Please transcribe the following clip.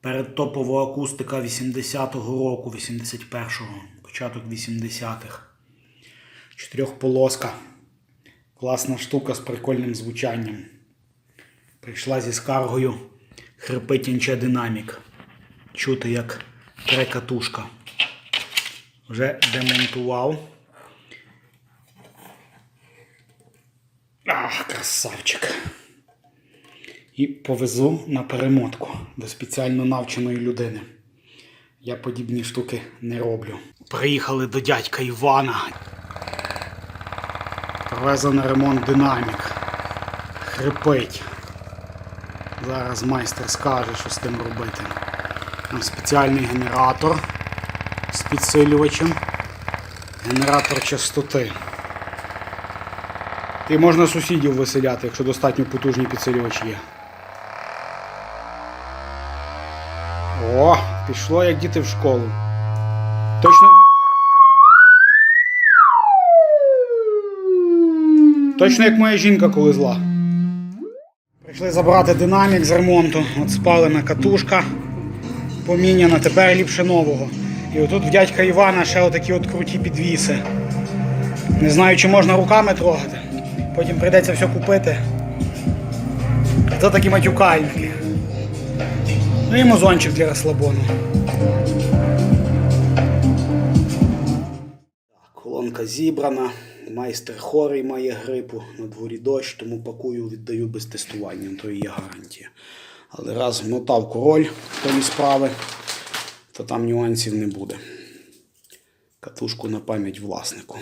Передтопова акустика 80-го року, 81-го, початок 80-х. Чотирьохполоска. Класна штука з прикольним звучанням. Прийшла зі скаргою хрипить динамік. Чути як тре катушка. Вже демонтував. Ах, красавчик. І повезу на перемотку до спеціально навченої людини. Я подібні штуки не роблю. Приїхали до дядька Івана. Привезли на ремонт динамік. Хрипить. Зараз майстер скаже, що з тим робити. Там спеціальний генератор з підсилювачем. Генератор частоти. І можна сусідів виселяти, якщо достатньо потужний підсилювач є. О, пішло як діти в школу. Точно. Точно як моя жінка, коли зла. Прийшли забрати динамік з ремонту. От спалена катушка. Поміняна, тепер ліпше нового. І отут в дядька Івана ще отакі от круті підвіси. Не знаю, чи можна руками трогати. Потім прийдеться все купити. Це такі матюкальники. Ну і мозончик для розслабону. Колонка зібрана. Майстер хорий має грипу, на дворі дощ, тому пакую, віддаю без тестування, то і є гарантія. Але раз мотав король тому справи, то там нюансів не буде. Катушку на пам'ять власнику.